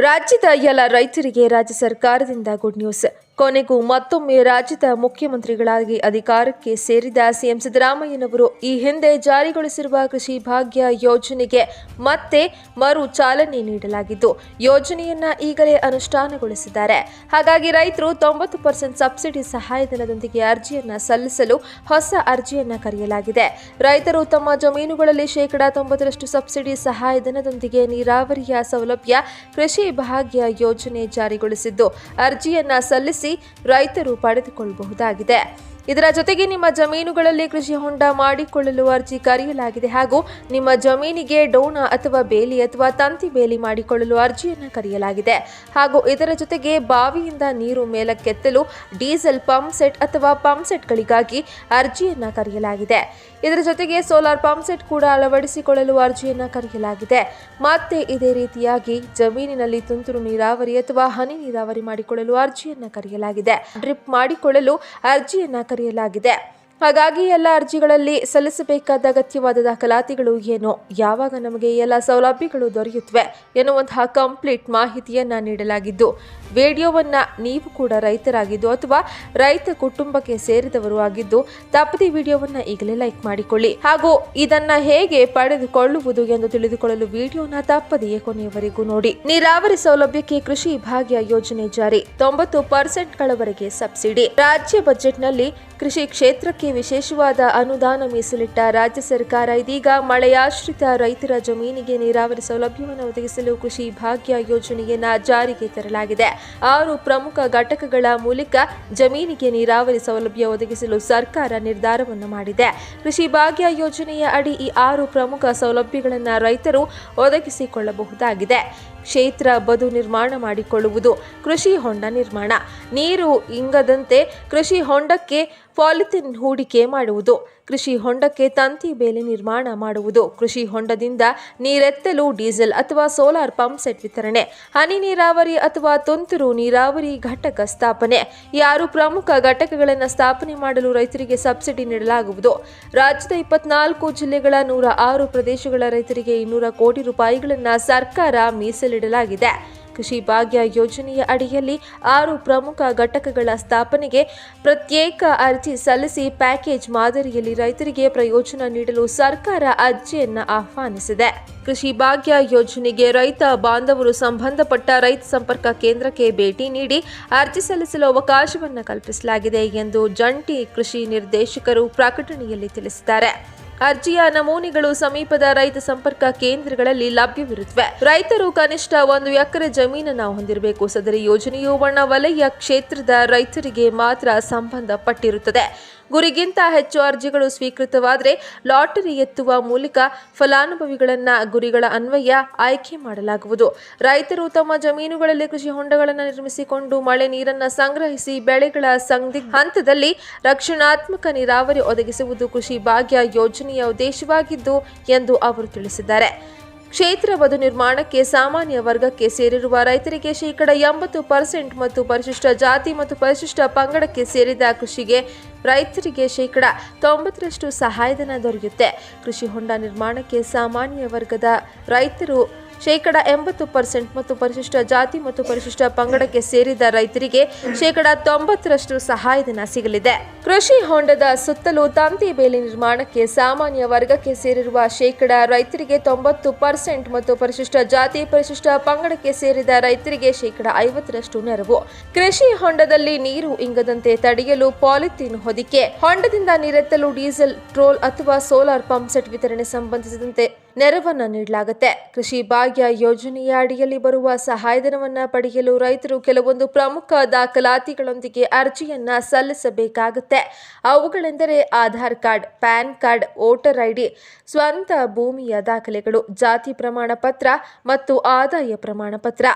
ರಾಜ್ಯದ ಎಲ್ಲ ರೈತರಿಗೆ ರಾಜ್ಯ ಸರ್ಕಾರದಿಂದ ಗುಡ್ ನ್ಯೂಸ್ ಕೊನೆಗೂ ಮತ್ತೊಮ್ಮೆ ರಾಜ್ಯದ ಮುಖ್ಯಮಂತ್ರಿಗಳಾಗಿ ಅಧಿಕಾರಕ್ಕೆ ಸೇರಿದ ಸಿಎಂ ಸಿದ್ದರಾಮಯ್ಯನವರು ಈ ಹಿಂದೆ ಜಾರಿಗೊಳಿಸಿರುವ ಕೃಷಿ ಭಾಗ್ಯ ಯೋಜನೆಗೆ ಮತ್ತೆ ಮರು ಚಾಲನೆ ನೀಡಲಾಗಿದ್ದು, ಯೋಜನೆಯನ್ನ ಈಗಲೇ ಅನುಷ್ಠಾನಗೊಳಿಸಿದ್ದಾರೆ. ಹಾಗಾಗಿ ರೈತರು ತೊಂಬತ್ತು ಪರ್ಸೆಂಟ್ ಸಬ್ಸಿಡಿ ಸಹಾಯಧನದೊಂದಿಗೆ ಅರ್ಜಿಯನ್ನ ಸಲ್ಲಿಸಲು ಹೊಸ ಅರ್ಜಿಯನ್ನ ಕರೆಯಲಾಗಿದೆ. ರೈತರು ತಮ್ಮ ಜಮೀನುಗಳಲ್ಲಿ ಶೇಕಡಾ ತೊಂಬತ್ತರಷ್ಟು ಸಬ್ಸಿಡಿ ಸಹಾಯಧನದೊಂದಿಗೆ ನೀರಾವರಿಯ ಸೌಲಭ್ಯ ಕೃಷಿ ಭಾಗ್ಯ ಯೋಜನೆ ಜಾರಿಗೊಳಿಸಿದ್ದು, ಅರ್ಜಿಯನ್ನ ಸಲ್ಲಿಸಿ ರೈತರು ಪಡೆದುಕೊಳ್ಳಬಹುದಾಗಿದೆ. ಇದರ ಜೊತೆಗೆ ನಿಮ್ಮ ಜಮೀನುಗಳಲ್ಲಿ ಕೃಷಿ ಹೊಂಡ ಮಾಡಿಕೊಳ್ಳಲು ಅರ್ಜಿ ಕರೆಯಲಾಗಿದೆ ಹಾಗೂ ನಿಮ್ಮ ಜಮೀನಿಗೆ ಡೋಣ ಅಥವಾ ಬೇಲಿ ಅಥವಾ ತಂತಿ ಬೇಲಿ ಮಾಡಿಕೊಳ್ಳಲು ಅರ್ಜಿಯನ್ನು ಕರೆಯಲಾಗಿದೆ ಹಾಗೂ ಇದರ ಜೊತೆಗೆ ಬಾವಿಯಿಂದ ನೀರು ಮೇಲಕ್ಕೆತ್ತಲು ಡೀಸೆಲ್ ಪಂಪ್ ಸೆಟ್ ಅಥವಾ ಪಂಪ್ ಸೆಟ್ಗಳಿಗಾಗಿ ಅರ್ಜಿಯನ್ನು ಕರೆಯಲಾಗಿದೆ. ಇದರ ಜೊತೆಗೆ ಸೋಲಾರ್ ಪಂಪ್ ಸೆಟ್ ಕೂಡ ಅಳವಡಿಸಿಕೊಳ್ಳಲು ಅರ್ಜಿಯನ್ನು ಕರೆಯಲಾಗಿದೆ. ಮತ್ತೆ ಇದೇ ರೀತಿಯಾಗಿ ಜಮೀನಿನಲ್ಲಿ ತುಂತುರು ನೀರಾವರಿ ಅಥವಾ ಹನಿ ನೀರಾವರಿ ಮಾಡಿಕೊಳ್ಳಲು ಅರ್ಜಿಯನ್ನು ಕರೆಯಲಾಗಿದೆ. ಡ್ರಿಪ್ ಮಾಡಿಕೊಳ್ಳಲು ಅರ್ಜಿಯನ್ನು ಕರೆಯಲಾಗಿದೆ ಹಾಗಾಗಿ ಎಲ್ಲ ಅರ್ಜಿಗಳಲ್ಲಿ ಸಲ್ಲಿಸಬೇಕಾದ ಅಗತ್ಯವಾದ ದಾಖಲಾತಿಗಳು ಏನು? ಯಾವಾಗ ನಮಗೆ ಎಲ್ಲ ಸೌಲಭ್ಯಗಳು ದೊರೆಯುತ್ತವೆ ಎನ್ನುವಂತಹ ಕಂಪ್ಲೀಟ್ ಮಾಹಿತಿಯನ್ನು ನೀಡಲಾಗಿದ್ದು, ವಿಡಿಯೋವನ್ನು ನೀವು ಕೂಡ ರೈತರಾಗಿದ್ದು ಅಥವಾ ರೈತ ಕುಟುಂಬಕ್ಕೆ ಸೇರಿದವರು ಆಗಿದ್ದು, ತಪ್ಪದೆ ವಿಡಿಯೋವನ್ನು ಈಗಲೇ ಲೈಕ್ ಮಾಡಿಕೊಳ್ಳಿ. ಹಾಗೂ ಇದನ್ನು ಹೇಗೆ ಪಡೆದುಕೊಳ್ಳುವುದು ಎಂದು ತಿಳಿದುಕೊಳ್ಳಲು ವಿಡಿಯೋನ ತಪ್ಪದೆಯೇ ಕೊನೆಯವರೆಗೂ ನೋಡಿ. ನೀರಾವರಿ ಸೌಲಭ್ಯಕ್ಕೆ ಕೃಷಿ ಭಾಗ್ಯ ಯೋಜನೆ ಜಾರಿ. ತೊಂಬತ್ತು ಪರ್ಸೆಂಟ್ಗಳವರೆಗೆ ಸಬ್ಸಿಡಿ. ರಾಜ್ಯ ಬಜೆಟ್ನಲ್ಲಿ ಕೃಷಿ ಕ್ಷೇತ್ರಕ್ಕೆ ವಿಶೇಷವಾದ ಅನುದಾನ ಮೀಸಲಿಟ್ಟ ರಾಜ್ಯ ಸರ್ಕಾರ ಇದೀಗ ಮಳೆಯಾಶ್ರಿತ ರೈತರ ಜಮೀನಿಗೆ ನೀರಾವರಿ ಸೌಲಭ್ಯವನ್ನು ಒದಗಿಸಲು ಕೃಷಿ ಭಾಗ್ಯ ಯೋಜನೆಯನ್ನ ಜಾರಿಗೆ ತರಲಾಗಿದೆ. ಆರು ಪ್ರಮುಖ ಘಟಕಗಳ ಮೂಲಕ ಜಮೀನಿಗೆ ನೀರಾವರಿ ಸೌಲಭ್ಯ ಒದಗಿಸಲು ಸರ್ಕಾರ ನಿರ್ಧಾರವನ್ನು ಮಾಡಿದೆ. ಕೃಷಿ ಭಾಗ್ಯ ಯೋಜನೆಯ ಅಡಿ ಈ ಆರು ಪ್ರಮುಖ ಸೌಲಭ್ಯಗಳನ್ನು ರೈತರು ಒದಗಿಸಿಕೊಳ್ಳಬಹುದಾಗಿದೆ. ಕ್ಷೇತ್ರ ಬದು ನಿರ್ಮಾಣ ಮಾಡಿಕೊಳ್ಳುವುದು ಕೃಷಿ ಹೊಂಡ ನಿರ್ಮಾಣ. ನೀರು ಇಂಗದಂತೆ ಕೃಷಿ ಹೊಂಡಕ್ಕೆ ಪಾಲಿಥಿನ್ ಹೂಡಿಕೆ ಮಾಡುವುದು. ಕೃಷಿ ಹೊಂಡಕ್ಕೆ ತಂತಿ ಬೇಲಿ ನಿರ್ಮಾಣ ಮಾಡುವುದು. ಕೃಷಿ ಹೊಂಡದಿಂದ ನೀರೆತ್ತಲು ಡೀಸೆಲ್ ಅಥವಾ ಸೋಲಾರ್ ಪಂಪ್ ಸೆಟ್ ವಿತರಣೆ. ಹನಿ ನೀರಾವರಿ ಅಥವಾ ತುಂತುರು ನೀರಾವರಿ ಘಟಕ ಸ್ಥಾಪನೆ. ಯಾರು ಪ್ರಮುಖ ಘಟಕಗಳನ್ನು ಸ್ಥಾಪನೆ ಮಾಡಲು ರೈತರಿಗೆ ಸಬ್ಸಿಡಿ ನೀಡಲಾಗುವುದು. ರಾಜ್ಯದ ಇಪ್ಪತ್ನಾಲ್ಕು ಜಿಲ್ಲೆಗಳ ನೂರ ಆರು ಪ್ರದೇಶಗಳ ರೈತರಿಗೆ ಇನ್ನೂರ ಕೋಟಿ ರೂಪಾಯಿಗಳನ್ನು ಸರ್ಕಾರ ಮೀಸಲಿಡಲಾಗಿದೆ ಕೃಷಿ ಭಾಗ್ಯ ಯೋಜನೆಯ ಅಡಿಯಲ್ಲಿ ಆರು ಪ್ರಮುಖ ಘಟಕಗಳ ಸ್ಥಾಪನೆಗೆ ಪ್ರತ್ಯೇಕ ಅರ್ಜಿ ಸಲ್ಲಿಸಿ ಪ್ಯಾಕೇಜ್ ಮಾದರಿಯಲ್ಲಿ ರೈತರಿಗೆ ಪ್ರಯೋಜನ ನೀಡಲು ಸರ್ಕಾರ ಅರ್ಜಿಯನ್ನು ಆಹ್ವಾನಿಸಿದೆ. ಕೃಷಿ ಭಾಗ್ಯ ಯೋಜನೆಗೆ ರೈತ ಬಾಂಧವರು ಸಂಬಂಧಪಟ್ಟ ರೈತ ಸಂಪರ್ಕ ಕೇಂದ್ರಕ್ಕೆ ಭೇಟಿ ನೀಡಿ ಅರ್ಜಿ ಸಲ್ಲಿಸಲು ಅವಕಾಶವನ್ನು ಕಲ್ಪಿಸಲಾಗಿದೆ ಎಂದು ಜಂಟಿ ಕೃಷಿ ನಿರ್ದೇಶಕರು ಪ್ರಕಟಣೆಯಲ್ಲಿ ತಿಳಿಸಿದ್ದಾರೆ. ಅರ್ಜಿಯ ನಮೂನೆಗಳು ಸಮೀಪದ ರೈತ ಸಂಪರ್ಕ ಕೇಂದ್ರಗಳಲ್ಲಿ ಲಭ್ಯವಿರುತ್ತವೆ. ರೈತರು ಕನಿಷ್ಠ ಒಂದು ಎಕರೆ ಜಮೀನನ್ನು ಹೊಂದಿರಬೇಕು. ಸದರಿ ಯೋಜನೆಯು ಬಣ್ಣ ವಲಯ ಕ್ಷೇತ್ರದ ರೈತರಿಗೆ ಮಾತ್ರ ಸಂಬಂಧಪಟ್ಟಿರುತ್ತದೆ. ಗುರಿಗಿಂತ ಹೆಚ್ಚು ಅರ್ಜಿಗಳು ಸ್ವೀಕೃತವಾದರೆ ಲಾಟರಿ ಎತ್ತುವ ಮೂಲಕ ಫಲಾನುಭವಿಗಳನ್ನ ಗುರಿಗಳ ಅನ್ವಯ ಆಯ್ಕೆ ಮಾಡಲಾಗುವುದು. ರೈತರು ತಮ್ಮ ಜಮೀನುಗಳಲ್ಲಿ ಕೃಷಿ ಹೊಂಡಗಳನ್ನು ನಿರ್ಮಿಸಿಕೊಂಡು ಮಳೆ ನೀರನ್ನು ಸಂಗ್ರಹಿಸಿ ಬೆಳೆಗಳ ಸಂದಿಗ್ಧ ಹಂತದಲ್ಲಿ ರಕ್ಷಣಾತ್ಮಕ ನೀರಾವರಿ ಒದಗಿಸುವುದು ಕೃಷಿ ಭಾಗ್ಯ ಯೋಜನೆಯ ಉದ್ದೇಶವಾಗಿದ್ದು ಎಂದು ಅವರು ತಿಳಿಸಿದ್ದಾರೆ. ಕ್ಷೇತ್ರ ಬದು ನಿರ್ಮಾಣಕ್ಕೆ ಸಾಮಾನ್ಯ ವರ್ಗಕ್ಕೆ ಸೇರಿರುವ ರೈತರಿಗೆ ಶೇಕಡ ಎಂಬತ್ತು ಪರ್ಸೆಂಟ್ ಮತ್ತು ಪರಿಶಿಷ್ಟ ಜಾತಿ ಮತ್ತು ಪರಿಶಿಷ್ಟ ಪಂಗಡಕ್ಕೆ ಸೇರಿದ ಕೃಷಿಗೆ ರೈತರಿಗೆ ಶೇಕಡ ತೊಂಬತ್ತರಷ್ಟು ಸಹಾಯಧನ ದೊರೆಯುತ್ತೆ. ಕೃಷಿ ಹೊಂಡ ನಿರ್ಮಾಣಕ್ಕೆ ಸಾಮಾನ್ಯ ವರ್ಗದ ರೈತರು ಶೇಕಡ ಎಂಬತ್ತು ಪರ್ಸೆಂಟ್ ಮತ್ತು ಪರಿಶಿಷ್ಟ ಜಾತಿ ಮತ್ತು ಪರಿಶಿಷ್ಟ ಪಂಗಡಕ್ಕೆ ಸೇರಿದ ರೈತರಿಗೆ ಶೇಕಡ ತೊಂಬತ್ತರಷ್ಟು ಸಹಾಯಧನ ಸಿಗಲಿದೆ. ಕೃಷಿ ಹೊಂಡದ ಸುತ್ತಲೂ ತಂತಿ ಬೇಲಿ ನಿರ್ಮಾಣಕ್ಕೆ ಸಾಮಾನ್ಯ ವರ್ಗಕ್ಕೆ ಸೇರಿರುವ ಶೇಕಡ ರೈತರಿಗೆ ತೊಂಬತ್ತು ಪರ್ಸೆಂಟ್ ಮತ್ತು ಪರಿಶಿಷ್ಟ ಜಾತಿ, ಪರಿಶಿಷ್ಟ ಪಂಗಡಕ್ಕೆ ಸೇರಿದ ರೈತರಿಗೆ ಶೇಕಡ ಐವತ್ತರಷ್ಟು ನೆರವು. ಕೃಷಿ ಹೊಂಡದಲ್ಲಿ ನೀರು ಇಂಗದಂತೆ ತಡೆಯಲು ಪಾಲಿಥೀನ್ ಹೊದಿಕೆ. ಹೊಂಡದಿಂದ ನೀರೆತ್ತಲು ಡೀಸೆಲ್, ಟ್ರೋಲ್ ಅಥವಾ ಸೋಲಾರ್ ಪಂಪ್ ಸೆಟ್ ವಿತರಣೆ ಸಂಬಂಧಿಸಿದಂತೆ ನೆರವನ್ನ ನೀಡಲಾಗುತ್ತೆ. ಕೃಷಿ ಭಾಗ್ಯ ಯೋಜನೆಯ ಅಡಿಯಲ್ಲಿ ಬರುವ ಸಹಾಯಧನವನ್ನು ಪಡೆಯಲು ರೈತರು ಕೆಲವೊಂದು ಪ್ರಮುಖ ದಾಖಲಾತಿಗಳೊಂದಿಗೆ ಅರ್ಜಿಯನ್ನ ಸಲ್ಲಿಸಬೇಕಾಗುತ್ತೆ. ಅವುಗಳೆಂದರೆ Aadhaar card, PAN card, voter ID ಸ್ವಂತ ಭೂಮಿಯ ದಾಖಲೆಗಳು, ಜಾತಿ ಪ್ರಮಾಣ ಪತ್ರ ಮತ್ತು ಆದಾಯ ಪ್ರಮಾಣ ಪತ್ರ